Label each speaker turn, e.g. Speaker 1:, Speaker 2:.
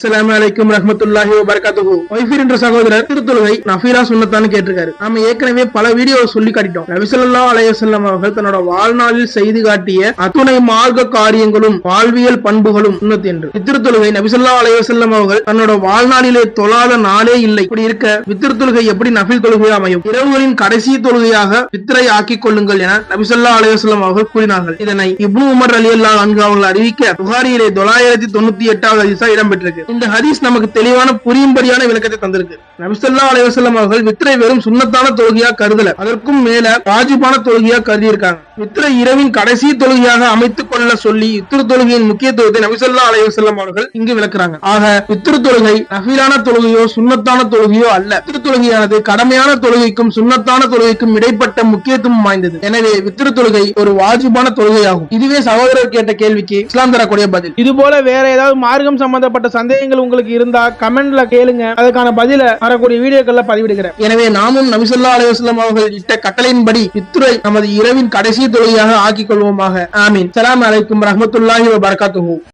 Speaker 1: அஸ்ஸலாமு அலைக்கும் ரஹ்மத்துல்லாஹி என்ற சகோதரர் திருத்தொழுகை நஃபீலா சுன்னத்தான்னு கேட்டிருக்காரு. நாம ஏற்கனவே பல வீடியோ சொல்லி காட்டிட்டோம். நபிசல்லா ஸல்லல்லாஹு அவர்கள் தன்னோட வாழ்நாளில் செய்து காட்டிய அத்துணை மார்க்க காரியங்களும் வாழ்வியல் பண்புகளும் சுன்னத் என்று. வித்திருத்தொழுகை நபிசல்லா ஸல்லல்லாஹு அவர்கள் தன்னோட வாழ்நாளிலே தொழாத நாளே இல்லை. இப்படி இருக்க வித்திருத்தொழுகை எப்படி நஃபில் தொழுகை அமையும்? இரவுகளின் கடைசி தொழுகையாக வித்திரை ஆக்கிக் கொள்ளுங்கள் என நபிசல்லா ஸல்லல்லாஹு அவர்கள் கூறினார்கள். இதனை இப்னு உமர் ரலியல்லாஹு அன்ஹு அவர்கள் அறிவிக்க புகாரியிலே தொள்ளாயிரத்தி தொண்ணூத்தி எட்டாவது அதிசா இடம்பெற்றிருக்கு. இந்த ஹதீஸ் நமக்கு தெளிவான புரியும்படியான விளக்கத்தை தந்திருக்கு. நபிசல்லா அலைவசல்லம் அவர்கள் வித்திரை வெறும் சுண்ணத்தான தொழுகையா கருதல. அதற்கும் மேல வாஜிபான தொழுகையா கருதி இருக்காங்க வித்திரை இரவின் கடைசி தொழுகையாக அமைத்துக் கொள்ள சொல்லி இத்திரு தொழுகையின் முக்கியத்துவத்தை நபிசல்லா அலைவசல்லம் அவர்கள் இங்கு விளக்குறாங்க. ஆக வித்திரு தொழுகை நஃபீலான தொழுகையோ சுண்ணத்தான தொழுகையோ அல்ல. வித்திரு தொழுகையானது கடமையான தொழுகைக்கும் சுண்ணத்தான தொழுகைக்கும் இடைப்பட்ட முக்கியத்துவம் வாய்ந்தது. எனவே வித்திரு தொழுகை ஒரு வாஜிபான தொழுகையாகும். இதுவே சகோதரர் கேட்ட கேள்விக்கு இஸ்லாம் தரக்கூடிய பதில்.
Speaker 2: இது போல வேற ஏதாவது மார்க்கம் சம்பந்தப்பட்ட சந்தேகங்கள் உங்களுக்கு இருந்தா கமெண்ட்ல கேளுங்க. அதுக்கான பதில வரக்கூடிய வீடியோக்கள்ல பதிவிடுகிறேன்.
Speaker 1: எனவே நாமும் நபிசல்லா அலைவாஸ்லாம் அவர்கள் இட்ட கட்டளையின்படி இத்துறை நமது இரவின் கடைசி தொழுகையாக ஆக்கிக் கொள்வோமாக. ஆமீன். சலாம் அலைக்கும் ரஹமத்துல்லாஹி வபரகாத்துஹு.